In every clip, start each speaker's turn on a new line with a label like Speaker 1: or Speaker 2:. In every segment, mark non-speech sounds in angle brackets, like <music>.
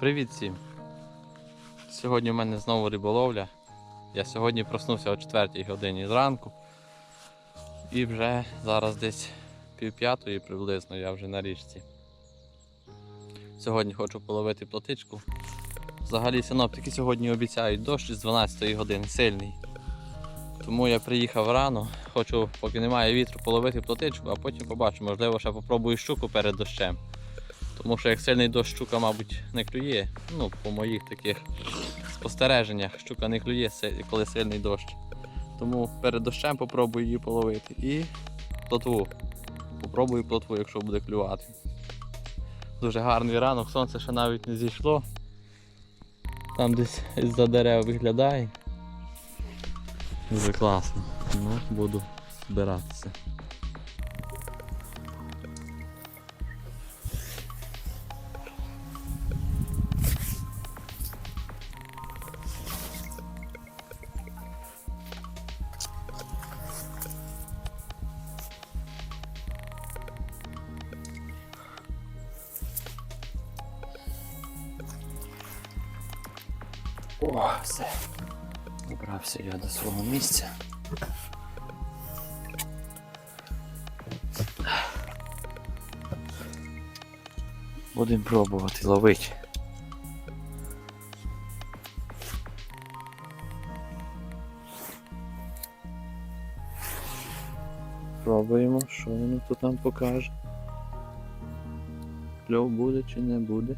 Speaker 1: Привіт всім! Сьогодні в мене знову риболовля. Я сьогодні проснувся о 4 годині зранку. І вже зараз десь пів п'ятої приблизно я вже на річці. Сьогодні хочу половити плотичку. Взагалі синоптики сьогодні обіцяють дощ з 12 години сильний. Тому я приїхав рано, хочу, поки немає вітру, половити плотичку, а потім побачу, можливо, ще попробую щуку перед дощем. Тому що як сильний дощ щука, мабуть, не клює. Ну, по моїх таких спостереженнях, щука не клює, коли сильний дощ. Тому перед дощем попробую її половити. І плотву. Попробую плотву, якщо буде клювати. Дуже гарний ранок, сонце ще навіть не зійшло. Там десь з-за дерев виглядає. Дуже класно. Ну, буду збиратися. О, все. Добрався я до свого місця. Будемо пробувати ловити. Пробуємо, що воно тут нам покаже. Кльов буде чи не буде.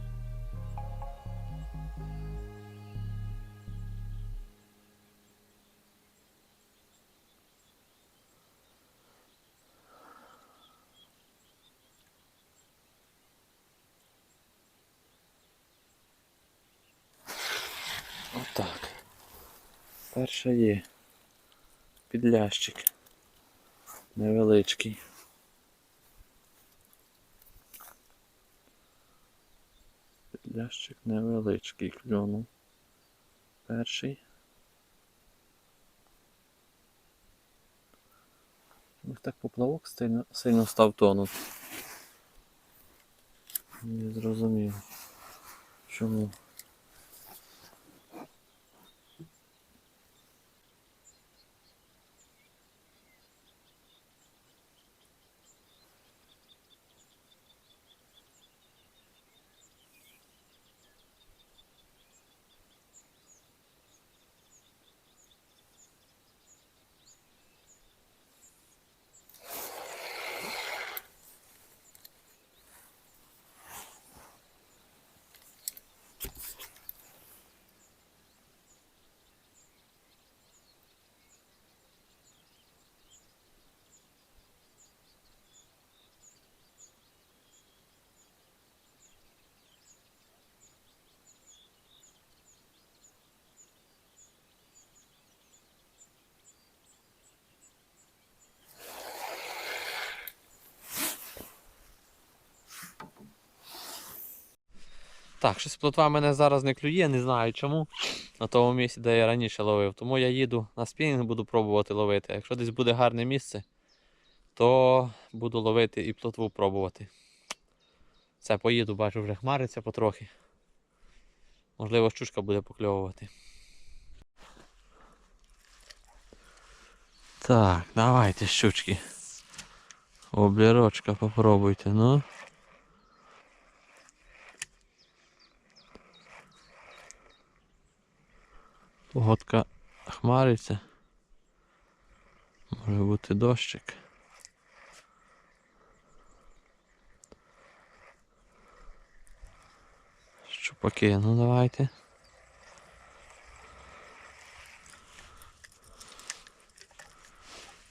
Speaker 1: Перша є. Підлящик. Невеличкий. Підлящик невеличкий клюнув. Перший. Ось так поплавок сильно, сильно став тонути. Не зрозумів. Чому? Так, щось плотва мене зараз не клює, не знаю чому. На тому місці, де я раніше ловив. Тому я їду на спінінг, буду пробувати ловити. Якщо десь буде гарне місце, то буду ловити і плотву пробувати. Все, поїду, бачу, вже хмариться потрохи. Можливо, щучка буде покльовувати. Так, давайте щучки. Облірочка попробуйте, ну. Погодка хмариться. Може бути дощик. Щупаки, ну давайте.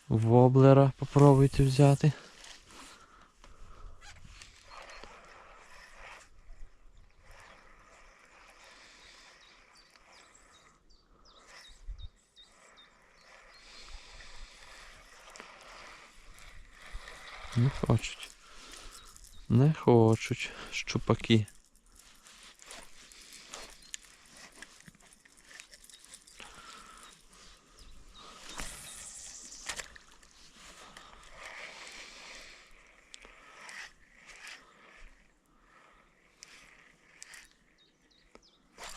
Speaker 1: Воблера попробуйте взяти. Не хочуть. Не хочуть щупаки.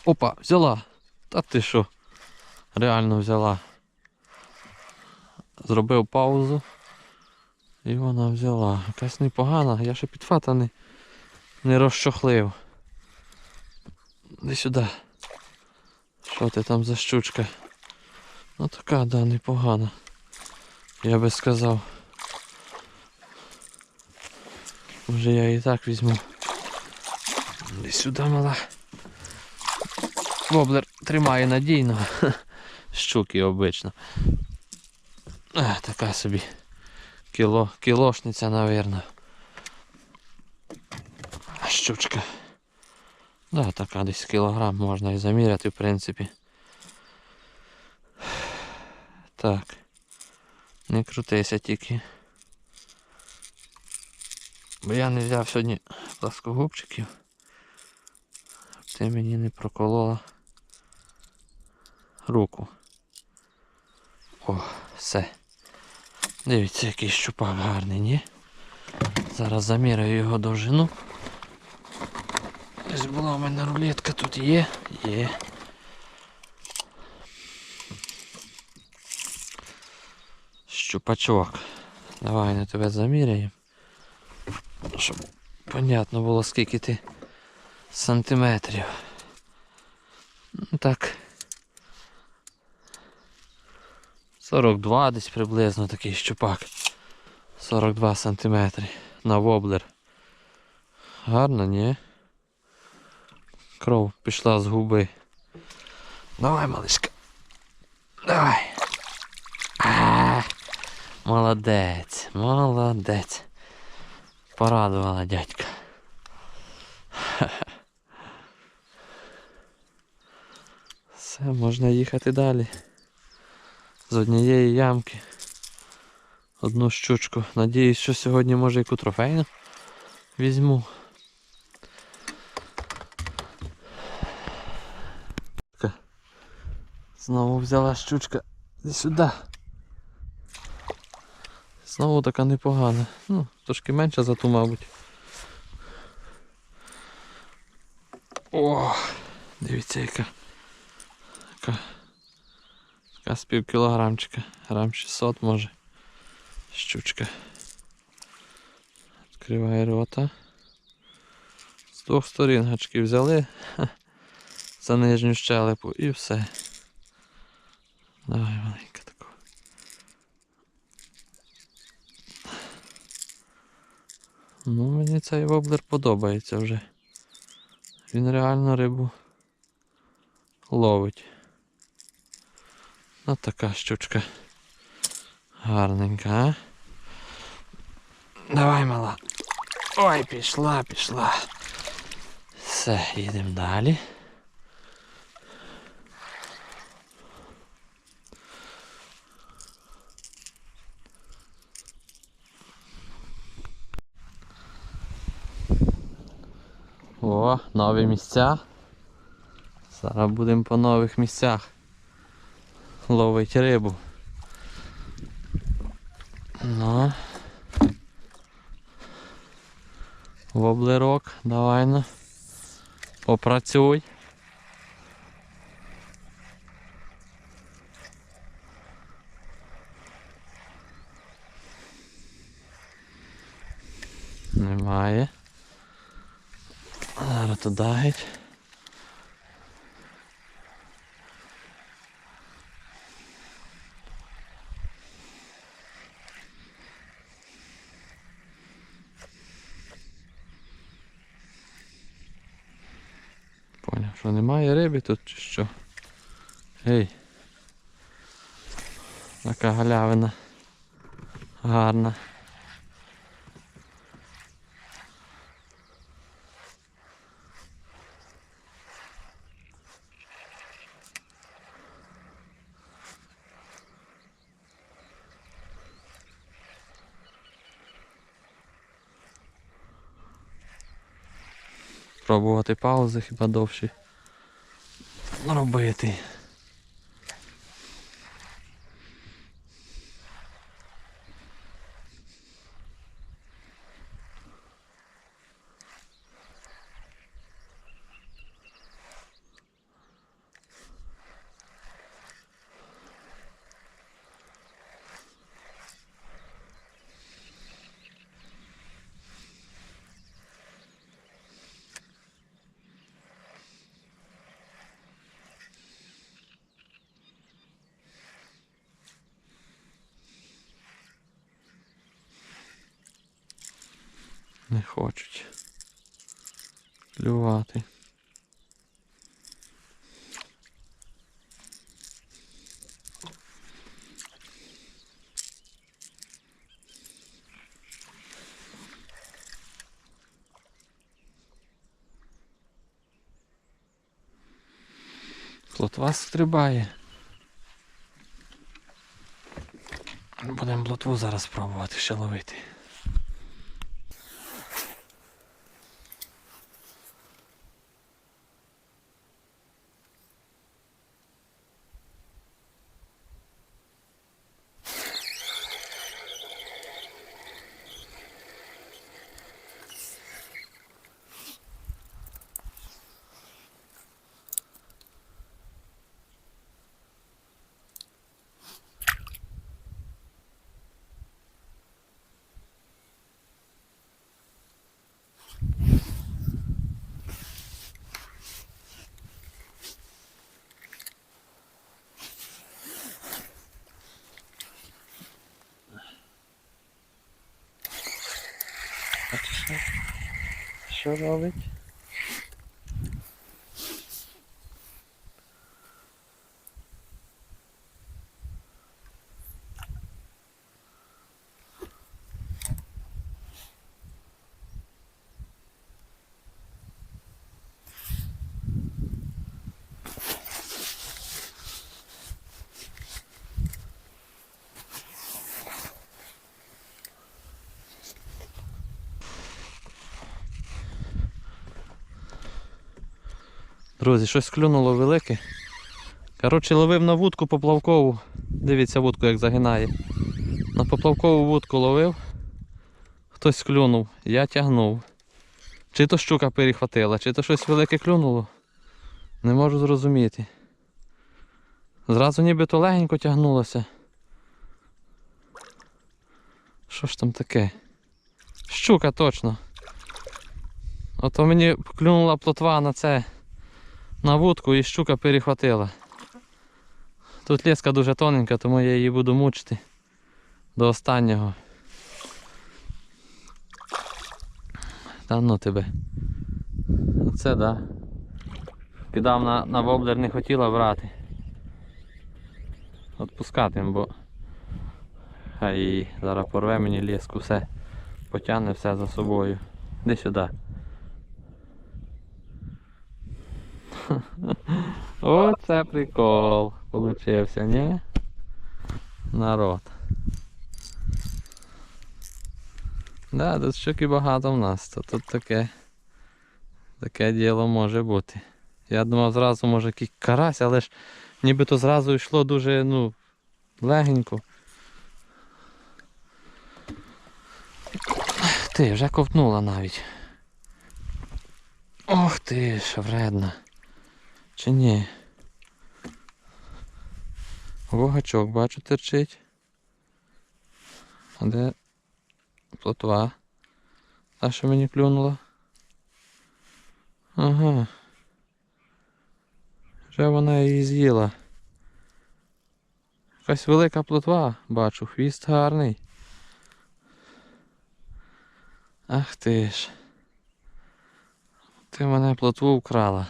Speaker 1: Опа, взяла. Та ти що? Реально взяла. Зробив паузу. І вона взяла. Якась непогана, я ще підфата не, розчохлив. Іди сюди. Що ти там за щучка? Ну така, да, непогана. Я би сказав. Може я і так візьму. Іди сюди, мала. Воблер тримає надійно. <laughs> Щуки обично. А, така собі. Кіло, кілошниця, навірно. Щучка. Да, така десь кілограм можна і заміряти, в принципі. Так. Не крутися тільки. Бо я не взяв сьогодні пласкогубчиків. Ти мені не проколола руку. О, все. Дивіться, який щупак гарний, ні? Зараз заміряю його довжину. Ось була у мене рулетка, тут є, є. Щупачок. Давай на тебе заміряємо. Щоб понятно було скільки ти сантиметрів. Ну, Так. 42 десь приблизно такий щупак. 42 сантиметри на воблер. Гарно, ні? Кров пішла з губи. Давай, малишка. Давай. А, молодець, молодець. Порадувала дядька. <laughs> Все, можна їхати далі. З однієї ямки. Одну щучку. Надіюсь, що сьогодні може яку трофейну візьму. Знову взяла щучка. Іди сюди. Знову така непогана. Ну, трошки менша за ту, мабуть. О, дивіться яка. Яка, яка з пів кілограмчика. Грам 600 може. Щучка. Відкриває рота. З двох сторін гачки взяли за нижню щелепу і все. Давай маленька таку. Ну, мені цей воблер подобається вже. Він реально рибу ловить. Ось така щучка. Гарненька, а? Давай, мала. Ой, пішла, пішла. Все, їдемо далі. О, нові місця. Зараз будемо по нових місцях ловити рибу. Ну. Воблерок, давай на. Попрацюй. Немає. Туди. Поняв, що немає риби тут чи що? Ей. Така галявина. Гарна. Пробувати паузи хіба довші. Робити. Не хочуть. Клювати. Плотва стрибає. Будемо плотву зараз спробувати ще ловити. А це що? Друзі, щось клюнуло велике. Коротше, ловив на вудку поплавкову. Дивіться вудку, як загинає. На поплавкову вудку ловив. Хтось клюнув, я тягнув. Чи то щука перехватила, чи то щось велике клюнуло. Не можу зрозуміти. Зразу ніби то легенько тягнулося. Що ж там таке? Щука точно. Ото мені клюнула плотва на це на вудку і щука перехватила. Тут леска дуже тоненька, тому я її буду мучити до останнього. Та ну тебе. Оце да. Кидав на, на воблер не хотіла брати. Отпускати, бо хай зараз порве мені леску, все потягне все за собою. Іди сюди. <laughs> Оце прикол получився, ні? Народ. Да, тут щуки багато в нас, то тут таке таке діло може бути. Я думав зразу може якийсь карась, але ж нібито зразу йшло дуже ну, легенько. Ти, вже ковтнула навіть. Ох ти ж, вредна. Чи ні? Вогачок бачу терчить. А де плотва? А що мені клюнуло? Ага. Вже вона її з'їла. Якась велика плотва, бачу, хвіст гарний. Ах ти ж. Ти мене плотву вкрала.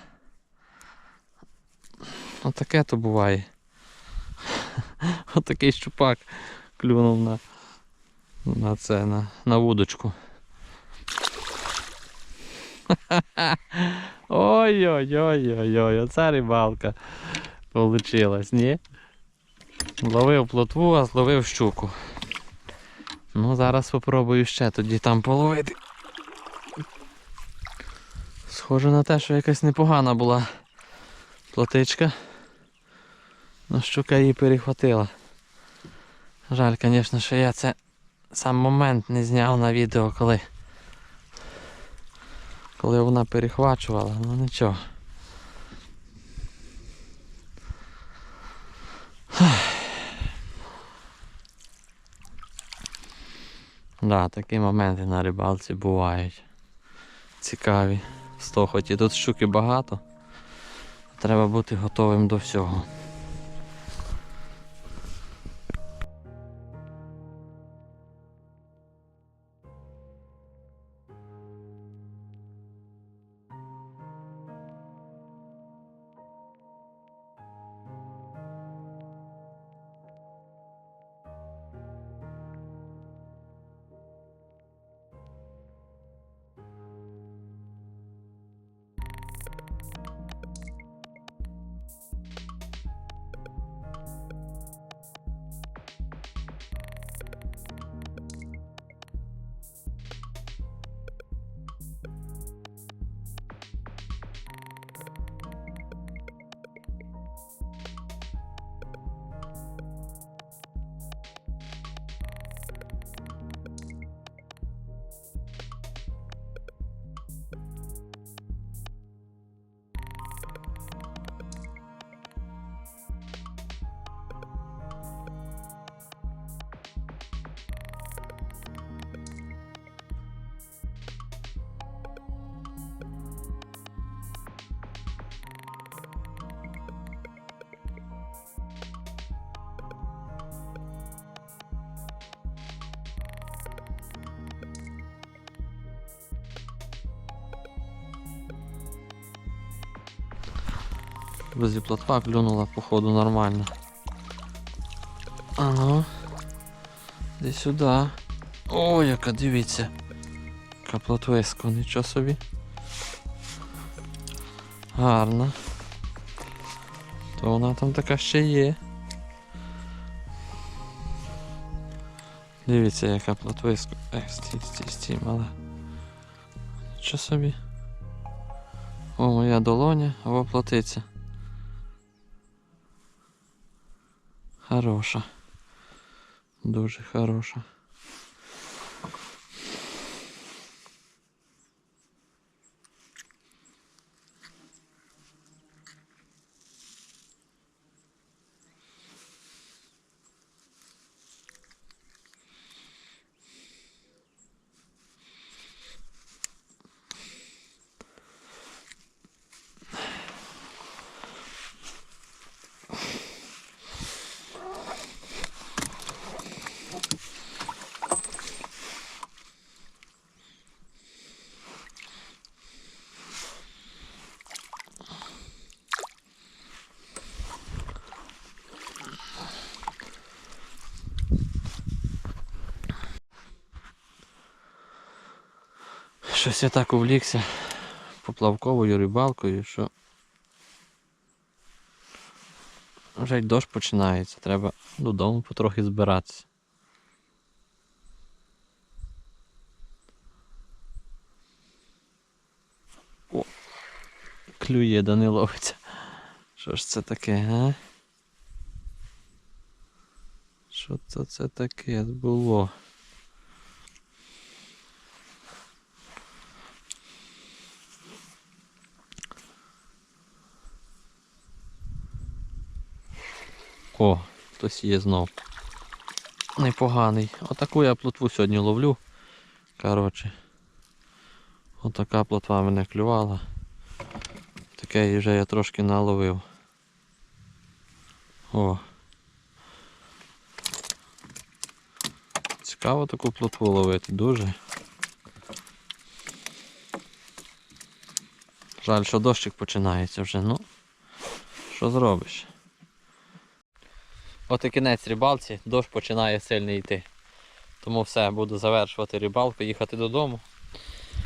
Speaker 1: Отаке то буває. <laughs> Отакий щупак клюнув на, на це, на, на вудочку. <laughs> Ой-ой-ой-ой-ой, оця рибалка получилась, ні? Ловив плотву, а зловив щуку. Ну, зараз спробую ще тоді там половити. Схоже на те, що якась непогана була плотичка. Ну, щука її перехватила. Жаль, звісно, що я це сам момент не зняв на відео, коли коли вона перехвачувала, ну нічого. Да, такі моменти на рибалці бувають. Цікаві. Сто хоч і тут щуки багато. Треба бути готовим до всього. Без плотва клюнула, походу, нормально. А ну. Сюди. О, яка дивіться. Яка плотвисько, нічого собі. Гарно. То вона там така ще є. Дивіться, яка плотвисько. Ех, стій, стій, стій, мала. Нічого собі. О, моя долоня, або плотиця. Хороша. Дуже хороша. Щось я так увлікся поплавковою рибалкою, що вже й дощ починається, треба додому потрохи збиратися. О, клює, да не ловиться. Що ж це таке, а? Що це таке було? О, хтось є знов. Непоганий. Отаку я плотву сьогодні ловлю. Коротше. Отака плотва мене клювала. Таке вже я трошки наловив. О. Цікаво таку плотву ловити, дуже. Жаль, що дощик починається вже, ну. Що зробиш? От і кінець рибалці, дощ починає сильно йти. Тому все, буду завершувати рибалку, їхати додому.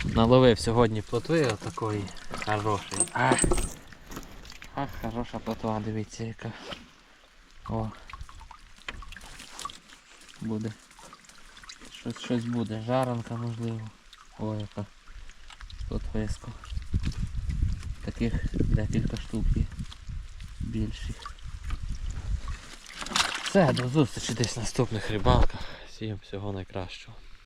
Speaker 1: Наловив сьогодні плотви отакої хорошої. Ах, Ах, хороша плотва, дивіться яка. О. Буде. Щось щось буде. Жаранка можливо. О, яка плотвисько. Таких декілька штук є. Більших. Все, до зустрічі десь наступних рибалках. Всім всього найкращого.